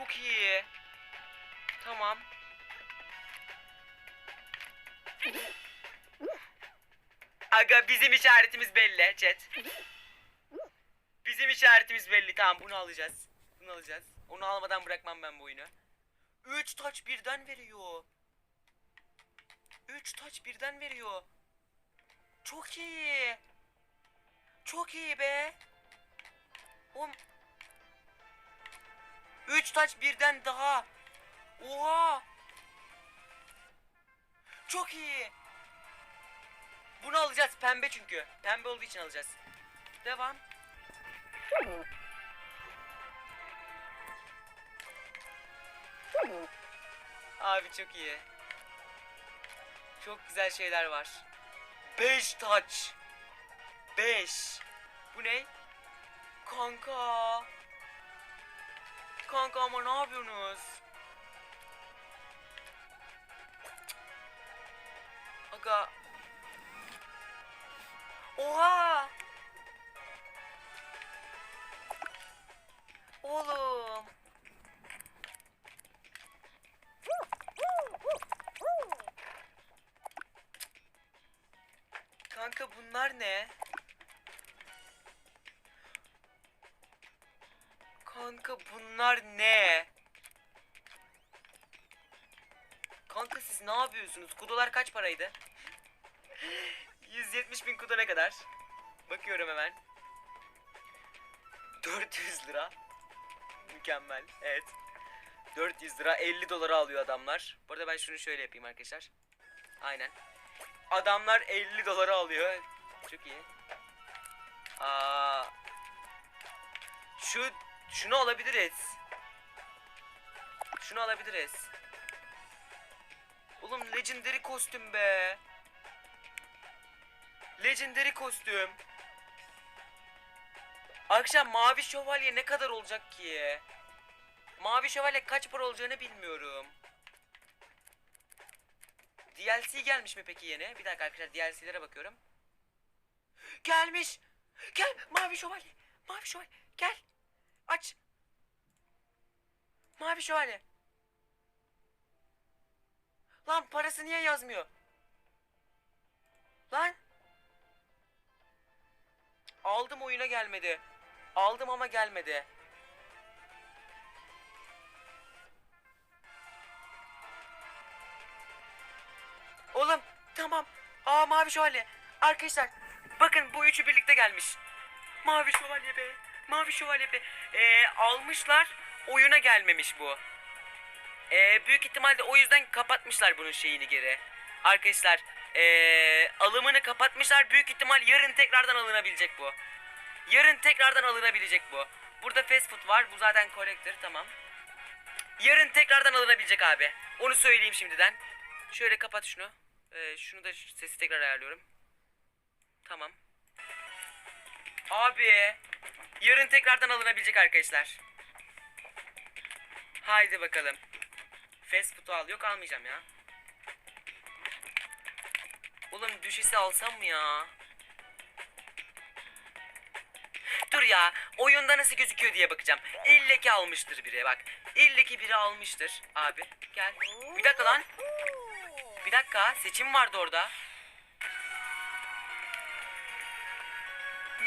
Çok iyi. Tamam. Aga bizim işaretimiz belli chat. Bizim işaretimiz belli. Tamam bunu alacağız. Bunu alacağız. Onu almadan bırakmam ben bu oyunu. 3 taç birden veriyor. 3 taç birden veriyor. Çok iyi. Çok iyi be. Oğlum. 3 taç birden daha. Oha. Çok iyi. Bunu alacağız pembe çünkü. Pembe olduğu için alacağız. Devam. Abi çok iyi. Çok güzel şeyler var. 5 taç. 5. Bu ne? Kanka. Kanka ama ne yapıyorsunuz? Aga. Oha! Oğlum. Kanka bunlar ne? Kanka bunlar ne? Kanka siz ne yapıyorsunuz? Kudolar kaç paraydı? 170 bin kudo ne kadar? Bakıyorum hemen. 400 lira. Mükemmel. Evet. 400 lira 50 dolara alıyor adamlar. Bu arada ben şunu şöyle yapayım arkadaşlar. Aynen. Adamlar 50 dolara alıyor. Çok iyi. Aa, şu şunu alabiliriz. Şunu alabiliriz. Oğlum legendary kostüm be. Legendary kostüm. Akşam mavi şövalye ne kadar olacak ki? Mavi şövalye kaç para olacağını bilmiyorum. DLC gelmiş mi peki yeni? Bir dakika arkadaşlar DLC'lere bakıyorum. Gelmiş. Gel mavi şövalye. Mavi şövalye. Gel. Aç. Mavi şövalye. Lan parası niye yazmıyor? Lan. Aldım oyuna gelmedi. Aldım ama gelmedi. Oğlum tamam. Aa mavi şövalye. Arkadaşlar bakın bu üçü birlikte gelmiş. Mavi şövalye be. Mavi şövalye. Ee, almışlar. Oyuna gelmemiş bu. Ee, büyük ihtimalle o yüzden kapatmışlar bunun şeyini geri. Arkadaşlar ee, alımını kapatmışlar. Büyük ihtimal yarın tekrardan alınabilecek bu. Yarın tekrardan alınabilecek bu. Burada fast food var. Bu zaten collector tamam. Yarın tekrardan alınabilecek abi. Onu söyleyeyim şimdiden. Şöyle kapat şunu. Ee, şunu da sesi tekrar ayarlıyorum. Tamam. Abi. Yarın tekrardan alınabilecek arkadaşlar. Haydi bakalım. Fast food'u al. Yok almayacağım ya. Oğlum düşesi alsam mı ya? Dur ya. Oyunda nasıl gözüküyor diye bakacağım. İlle ki almıştır biri bak. İlle ki biri almıştır. Abi gel. Bir dakika lan. Bir dakika. Seçim vardı orada.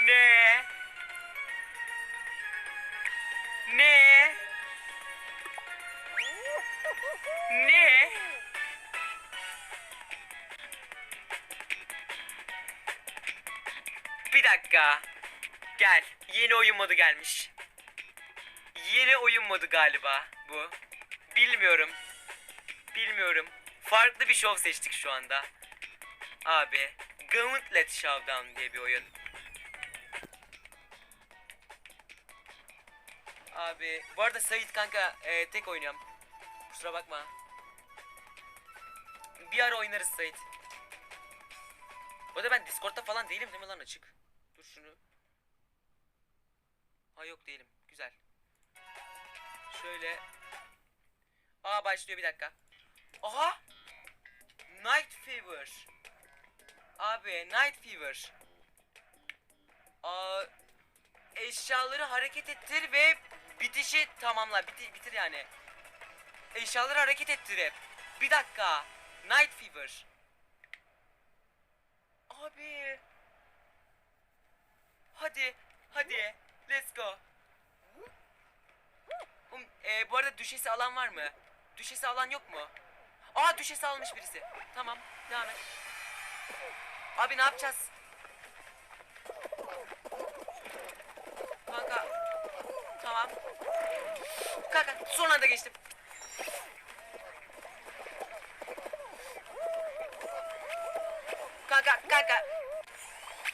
Ne? Ne? Ne? Bir dakika. Gel. Yeni oyun modu gelmiş. Yeni oyun modu galiba bu. Bilmiyorum. Bilmiyorum. Farklı bir şov seçtik şu anda. Abi. Gauntlet Showdown diye bir oyun. Abi. Bu arada Sait kanka e, tek oynuyorum. Kusura bakma. Bir ara oynarız Sait. Bu arada ben Discord'da falan değilim değil mi lan açık? Dur şunu. Ha yok değilim. Güzel. Şöyle. Aa başlıyor bir dakika. Aha! Night Fever. Abi Night Fever. Aa, eşyaları hareket ettir ve bitişi tamamla. Bitir, bitir yani. Eşyaları hareket ettirip. Bir dakika. Night Fever. Abi. Hadi. Hadi. Let's go. Um, e, bu arada düşesi alan var mı? Düşesi alan yok mu? Aa düşesi almış birisi. Tamam. Devam et. Abi ne yapacağız? Kanka. Tamam. Kanka son anda geçtim. Kanka kanka.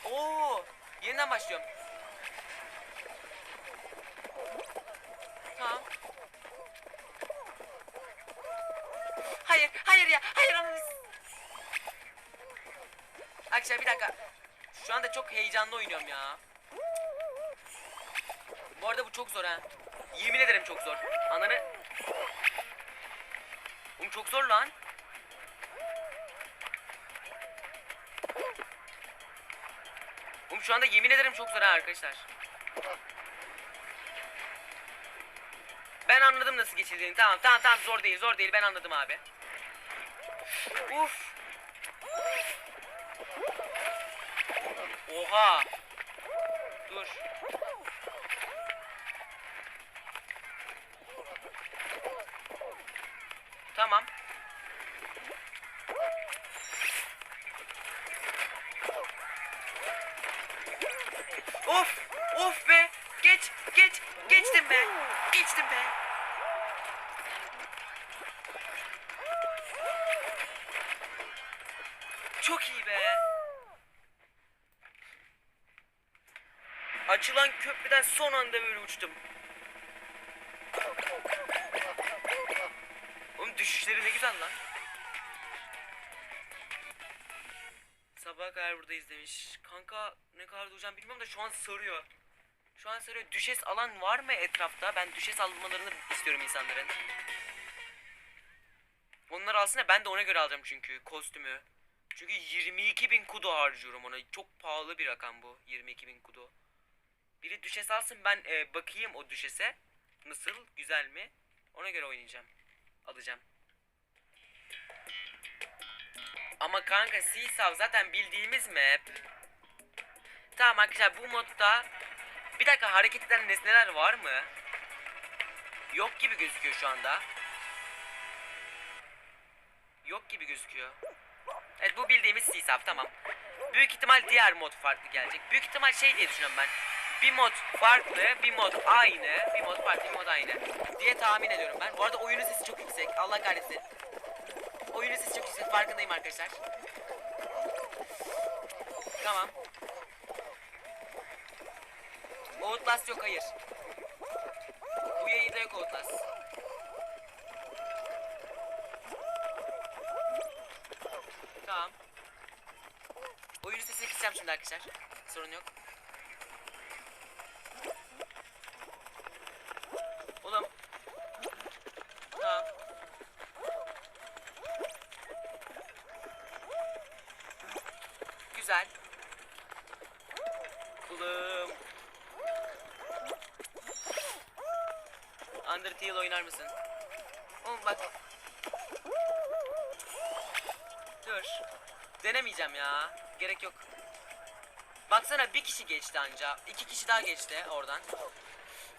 Oo, yeniden başlıyorum. Tamam. Hayır, hayır ya, hayır ananı. Arkadaşlar bir dakika. Şu anda çok heyecanlı oynuyorum ya. Bu arada bu çok zor ha. Yemin ederim çok zor. Ananı... Oğlum çok zor lan. Oğlum şu anda yemin ederim çok zor ha arkadaşlar. Ben anladım nasıl geçildiğini. Tamam tamam tamam zor değil zor değil ben anladım abi. Uf. Oha. Dur. Tamam. Of! Of be! Geç! Geç! Geçtim be! Geçtim be! Çok iyi be! Açılan köprüden son anda böyle uçtum. Düşüşleri ne güzel lan. Sabaha kadar burada izlemiş. Kanka ne kadar duracağım bilmiyorum da şu an sarıyor. Şu an sarıyor. Düşes alan var mı etrafta? Ben düşes almalarını istiyorum insanların. Onları alsın da ben de ona göre alacağım çünkü kostümü. Çünkü 22 bin kudo harcıyorum ona. Çok pahalı bir rakam bu. 22 bin kudo. Biri düşes alsın ben e, bakayım o düşese. Nasıl? Güzel mi? Ona göre oynayacağım. Alacağım. Ama kanka Seesaw zaten bildiğimiz map. Tamam arkadaşlar bu modda bir dakika hareket eden nesneler var mı? Yok gibi gözüküyor şu anda. Yok gibi gözüküyor. Evet bu bildiğimiz Seesaw tamam. Büyük ihtimal diğer mod farklı gelecek. Büyük ihtimal şey diye düşünüyorum ben. Bir mod farklı, bir mod aynı, bir mod farklı, bir mod aynı diye tahmin ediyorum ben. Bu arada oyunun sesi çok yüksek. Allah kahretsin. Oyunun sesi çok yüksek. Farkındayım arkadaşlar. Tamam. Outlast yok hayır. Bu yayında yok Outlast. Tamam. Oyunun sesini kısacağım şimdi arkadaşlar. Sorun yok. Oğlum. Tamam. Güzel. Oğlum. Undertale oynar mısın? Oğlum bak. Dur. Denemeyeceğim ya. Gerek yok. Baksana bir kişi geçti anca. İki kişi daha geçti oradan.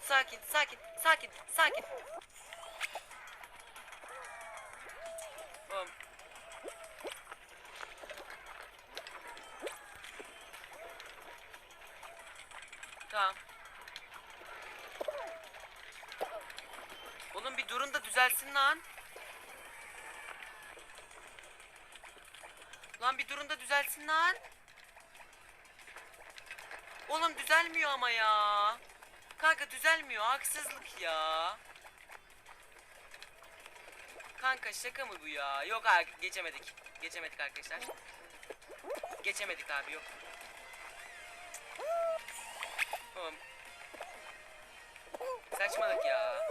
Sakin, sakin, sakin, sakin. Oğlum. Tamam. Oğlum bir düzelsin lan. Lan bir durun da düzelsin lan. Oğlum düzelmiyor ama ya. Kanka düzelmiyor haksızlık ya. Kanka şaka mı bu ya? Yok abi geçemedik. Geçemedik arkadaşlar. Geçemedik abi yok. Oğlum. Saçmalık ya.